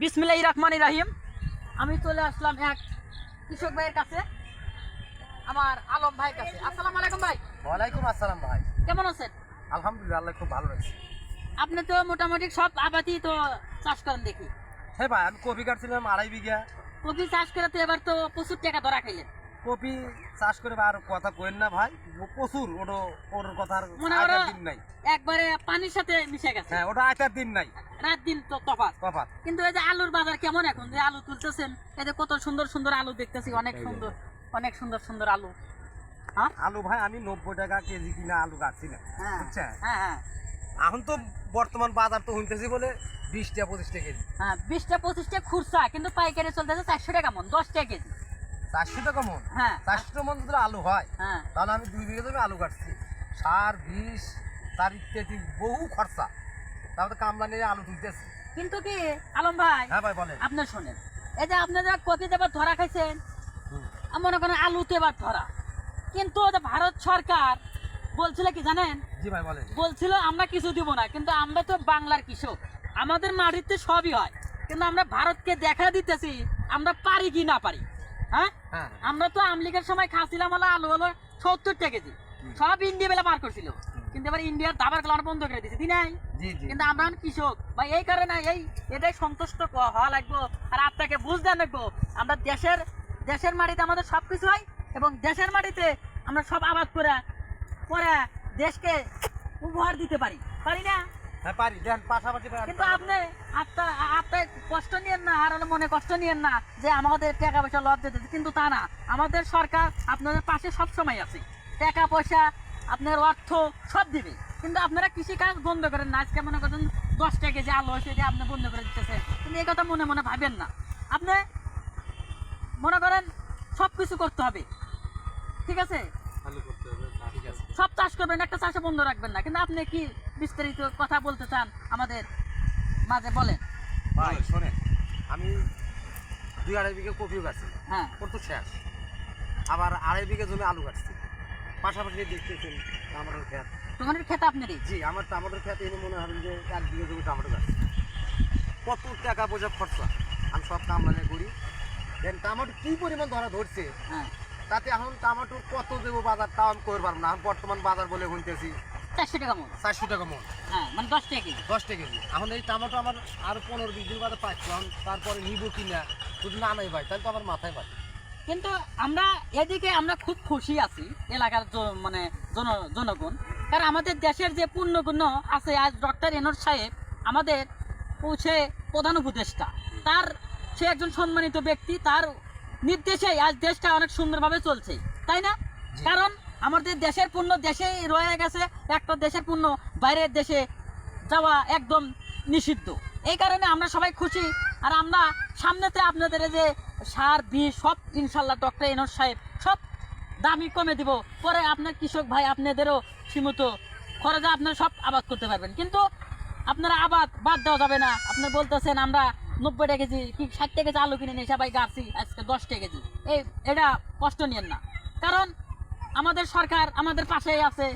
বিসমিল্লাহ রহমান রাহিম। আমি চলে আসলাম এক কৃষক ভাইয়ের কাছে আমার আলম ভাই কাছে। আসসালামু আলাইকুম ভাই। ওয়ালাইকুম আসসালাম ভাই। কেমন আছেন? আলহামদুলিল্লাহ আল্লাহ খুব ভালো আছি আপনি তো মোটামুটি সব আবাদি তো চাষ করেন দেখি। হ্যাঁ ভাই আমি কপি কাটছিলাম আড়াই বিঘা। কপি চাষ করে তো এবার তো প্রচুর টাকা ধরা খাইলেন। কপি চাষ করে আর কথা কইন না ভাই প্রচুর ওটা ওর কথার করো দিন নাই। একবারে পানির সাথে মিশে গেছে। হ্যাঁ ওটা আইতার দিন নাই। রাত দিন তো তফাৎ। তফাৎ। কিন্তু এই যে আলুর বাজার কেমন এখন? যে আলু তুলতেছেন এই যে কত সুন্দর সুন্দর আলু দেখতেছি অনেক সুন্দর অনেক সুন্দর সুন্দর আলু। হ্যাঁ? আলু ভাই আমি নব্বই টাকা কেজি কিনা আলু কাটছি না হ্যাঁ বুঝছেন? হ্যাঁ হ্যাঁ। এখন তো বর্তমান বাজার তো হইতেছি বলে বিশটা টাকা পঁচিশ টাকা কেজি। হ্যাঁ বিশটা পঁচিশটা খুরসা কিন্তু পাইকারি চলতেছে চারশো টাকা মন দশ টাকা কেজি। চারশো টাকা মন। হ্যাঁ। চারশো মন যদি আলু হয় হ্যাঁ। তাহলে আমি দুই বিঘা জমি আলু কাটছি। সার বিষ তার ইত্যাদি বহু খরচা। তারপরে কামলা নিয়ে আলু তুলতেছি। কিন্তু কি আলম ভাই? হ্যাঁ ভাই বলেন। আপনি শোনেন এই যে আপনারা কপিতে এবার ধরা খাইছেন। মনে করেন আলুতে এবার ধরা। কিন্তু ভারত সরকার বলছিল কি জানেন? জি ভাই বলেন। বলছিল আমরা কিছু দিব না কিন্তু আমরা তো বাংলার কৃষক। আমাদের মাটিতে সবই হয়। কিন্তু আমরা ভারতকে দেখা দিতেছি আমরা পারি কি না পারি? হ্যাঁ? হ্যাঁ। আমরা তো আমলিগের সময় খাচ্ছিলাম হলো আলু হলো সত্তর টাকা কেজি সব ইন্ডিয়া বেলা পার করছিল। কিন্তু এবার ইন্ডিয়ার দাবারগুলো বন্ধ করে দিয়েছে দিই নাই। কিন্তু আমরা কৃষক। বা এই কারণে এই এটাই সন্তুষ্ট হওয়া লাগবো। আর আপনাকে বুঝতে লাগবো আমরা দেশের দেশের মাটিতে আমাদের সব কিছু হয় এবং দেশের মাটিতে আমরা সব আবাদ করে পরে দেশকে উপহার দিতে পারি। পারি না? হ্যাঁ পারি। দেন পাশাপাশি কিন্তু আপনি কষ্ট নিয়েন না আর মনে কষ্ট নিয়েন না যে আমাদের টাকা পয়সা লস দিতে কিন্তু তা না আমাদের সরকার আপনাদের পাশে সব সময় আছে। টাকা পয়সা আপনার অর্থ সব দিবে। কিন্তু আপনারা কৃষিকাজ বন্ধ করেন না আজকে মনে করেন দশ টাকা কেজি আলু হয়েছে যে আপনি বন্ধ করে দিতেছেন। কিন্তু এই কথা মনে মনে ভাবেন না। আপনি মনে করেন সব কিছু করতে হবে। ঠিক আছে? ঠিক আছে। সব চাষ করবেন একটা চাষে বন্ধ রাখবেন না। কিন্তু আপনি কি বিস্তারিত কথা বলতে চান আমাদের মাঝে বলেন। ভাই শোনেন। আমি দুই আড়াই বিঘা কপিও কাটছি হ্যাঁ। ওর তো শেষ। আবার আড়াই বিঘা জমি আলু কাটছি পাশাপাশি দেখতেছেন টমেটোর খেত টমেটোর খেতে আপনারই? জি আমার টমেটোর খেত এনে মনে হয় যে এক বিঘা জমি টমেটো কাটছি কত টাকা পয়সা খরচা? আমি সব কাম মানে করি। দেন টমেটো কি পরিমাণ ধরা ধরছে? হ্যাঁ। তাতে এখন টমেটোর কত দেবো বাজার? তাও আমি করতে পারব না। এখন বর্তমান বাজার বলে শুনতেছি। চারশো টাকা মন। চারশো টাকা মন। হ্যাঁ মানে দশ টাকা কেজি। দশ টাকা কেজি। এখন এই টমেটো আমার আরও পনেরো বিশ দিন বাদে পাচ্ছি তারপরে নিব কিনা যদি না নাই ভাই তাহলে তো আমার মাথায় পাই কিন্তু আমরা এদিকে আমরা খুব খুশি আছি এলাকার মানে জন জনগণ। কারণ আমাদের দেশের যে পুণ্যগুণ আছে আজ ডক্টর এনর সাহেব আমাদের পৌঁছে প্রধান উপদেষ্টা। তার সে একজন সম্মানিত ব্যক্তি তার নির্দেশে আজ দেশটা অনেক সুন্দরভাবে চলছে তাই না? কারণ আমাদের দেশের পণ্য দেশেই রয়ে গেছে একটা দেশের পণ্য, বাইরের দেশে যাওয়া একদম নিষিদ্ধ। এই কারণে আমরা সবাই খুশি। আর আমরা সামনেতে আপনাদের যে সার বীজ সব ইনশাল্লাহ ডক্টর এনর সাহেব সব দামি কমে দিব। পরে আপনার কৃষক ভাই আপনাদেরও সীমিত খরচে আপনারা সব আবাদ করতে পারবেন। কিন্তু আপনারা আবাদ বাদ দেওয়া যাবে না। আপনার বলতেছেন আমরা নব্বই টাকা কেজি, কি ষাট টাকা কেজি আলু কিনে নিয়ে সবাই গাছি আজকে দশ টাকা কেজি। এই, এটা কষ্ট নিয়েন না। কারণ আমাদের সরকার আমাদের পাশেই আছে।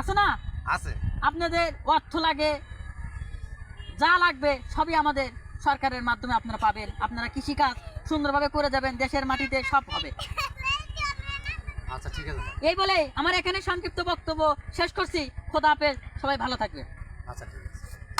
আছে না? আছে। আপনাদের অর্থ লাগে যা লাগবে সবই আমাদের সরকারের মাধ্যমে আপনারা পাবেন। আপনারা কৃষিকাজ সুন্দরভাবে করে যাবেন দেশের মাটিতে সব হবে। আচ্ছা ঠিক আছে। এই বলে আমার এখানে সংক্ষিপ্ত বক্তব্য শেষ করছি। খোদা হাফেজ সবাই ভালো থাকবে আচ্ছা